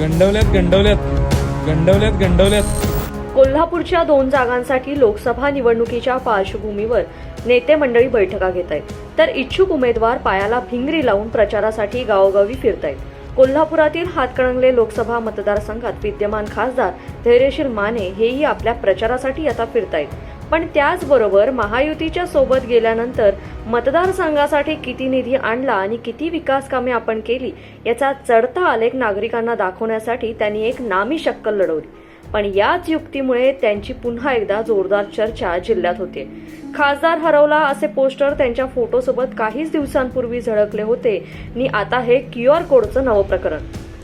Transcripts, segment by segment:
गंडवल्यात गंडवल्यात. गंडवल्यात गंडवल्यात. कोल्हापूरच्या दोन जागांसाठी लोकसभा निवडणुकीच्या पार्श्वभूमीवर नेते मंडळी बैठका घेत आहेत तर इच्छुक उमेदवार पायाला भिंगरी लावून प्रचारासाठी गावोगावी फिरत आहेत कोल्हापुरातील हातकणंगले लोकसभा मतदारसंघात विद्यमान खासदार धैर्यशील माने हेही आपल्या प्रचारासाठी आता फिरतायत. पण त्याचबरोबर महायुतीच्या सोबत गेल्यानंतर मतदारसंघासाठी किती निधी आणला आणि किती विकास कामे आपण केली याचा चढता आलेख नागरिकांना दाखवण्यासाठी त्यांनी एक नामी शक्कल लढवली. पण याच युक्तीमुळे त्यांची पुन्हा एकदा जोरदार चर्चा जिल्ह्यात होते. खासदार हरवला असे पोस्टर त्यांच्या फोटोसोबत काहीच दिवसांपूर्वी झळकले होते. आणि आता हे क्यू आर कोडचं नवं प्रकरण.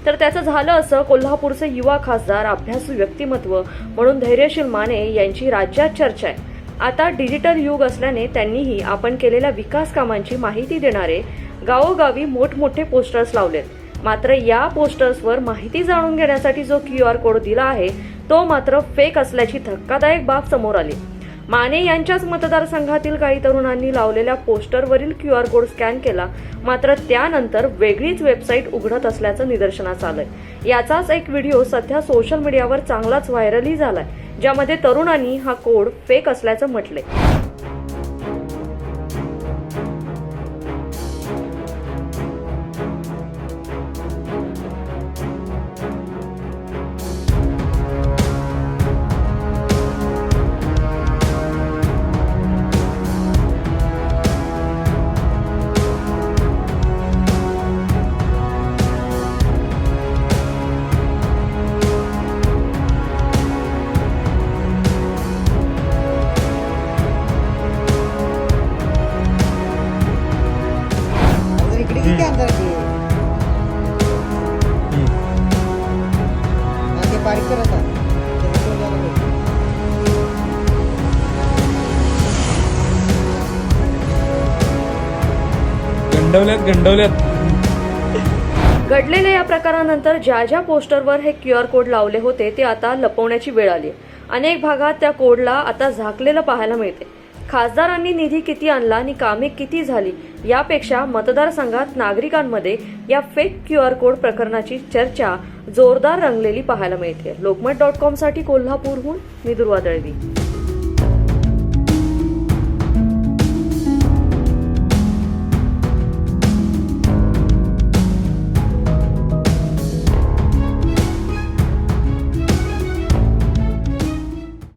तर त्याचं झालं असं कोल्हापूरचे युवा खासदार अभ्यासू व्यक्तिमत्व म्हणून धैर्यशील माने यांची राज्यात चर्चा आहे. आता डिजिटल युग असल्याने त्यांनीही आपण केलेल्या विकास कामांची माहिती देणारे गावोगावी मोठमोठे पोस्टर्स लावलेत. मात्र या पोस्टर्सवर माहिती जाणून घेण्यासाठी जो क्यू आर कोड दिला आहे तो मात्र फेक असल्याची धक्कादायक बाब समोर आली. माने यांच्याच मतदारसंघातील काही तरुणांनी लावलेल्या पोस्टरवरील क्यू आर कोड स्कॅन केला. मात्र त्यानंतर वेगळीच वेबसाईट उघडत असल्याचं निदर्शनास आलंय. याचाच एक व्हिडिओ सध्या सोशल मीडियावर चांगलाच व्हायरलही झालाय ज्यामध्ये तरुणांनी हा कोड फेक असल्याचं म्हटलंय. गंडवल्यात गंडवल्यात. घडलेल्या या प्रकारानंतर ज्या ज्या पोस्टरवर हे क्यू आर कोड लावले होते ते आता लपवण्याची वेळ आली अनेक भागात त्या कोडला आता झाकलेलं पाहायला मिळते. खासदारांनी निधी किती आणला आणि कामे किती झाली यापेक्षा मतदारसंघात नागरिकांमध्ये या फेक क्यू आर कोड प्रकरणाची चर्चा जोरदार रंगलेली पाहायला मिळते. लोकमत डॉट कॉमसाठी कोल्हापूरहून मी दुर्वा दळवी.